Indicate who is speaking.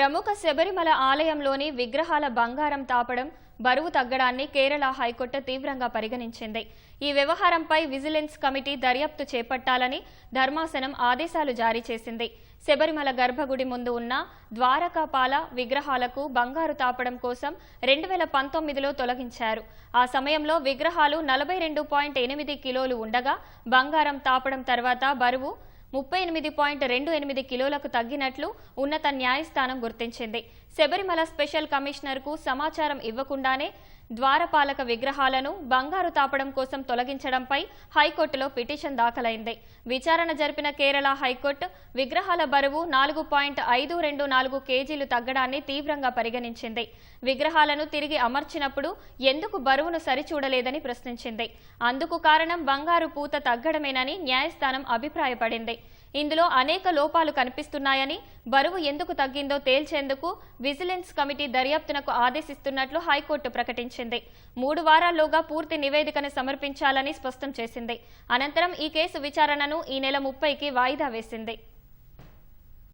Speaker 1: ప్రముఖ శబరిమల ఆలయంలోని విగ్రహాల బంగారం తాపడం బరువు తగ్గడాన్ని కేరళ హైకోర్టు తీవ్రంగా పరిగణించింది. ఈ వ్యవహారంపై విజిలెన్స్ కమిటీ దర్యాప్తు చేపట్టాలని ధర్మాసనం ఆదేశాలు జారీ చేసింది. శబరిమల గర్భగుడి ముందు ఉన్న ద్వారకాపాల విగ్రహాలకు బంగారు తాపడం కోసం రెండు వేల పంతొమ్మిదిలో తొలగించారు. ఆ సమయంలో విగ్రహాలు నలభై రెండు పాయింట్ ఎనిమిది కిలోలు ఉండగా బంగారం తాపడం తర్వాత బరువు ముప్పై ఎనిమిది పాయింట్ రెండు ఎనిమిది కిలోలకు తగ్గినట్లు ఉన్నత న్యాయస్థానం గుర్తించింది. శబరిమల స్పెషల్ కమిషనర్కు సమాచారం ఇవ్వకుండానే ద్వారపాలక విగ్రహాలను బంగారు తాపడం కోసం తొలగించడంపై హైకోర్టులో పిటిషన్ దాఖలైంది. విచారణ జరిపిన కేరళ హైకోర్టు విగ్రహాల బరువు నాలుగు పాయింట్ ఐదు రెండు నాలుగు కేజీలు తగ్గడాన్ని తీవ్రంగా పరిగణించింది. విగ్రహాలను తిరిగి అమర్చినప్పుడు ఎందుకు బరువును సరిచూడలేదని ప్రశ్నించింది. అందుకు కారణం బంగారు పూత తగ్గడమేనని న్యాయస్థానం అభిప్రాయపడింది. ఇందులో అనేక లోపాలు కనిపిస్తున్నాయని బరువు ఎందుకు తగ్గిందో తేల్చేందుకు విజిలెన్స్ కమిటీ దర్యాప్తునకు ఆదేశిస్తున్నట్లు హైకోర్టు ప్రకటించింది. మూడు వారాల్లోగా పూర్తి నివేదికను సమర్పించాలని స్పష్టం చేసింది. అనంతరం ఈ కేసు విచారణను ఈ నెల ముప్పైకి వాయిదా వేసింది.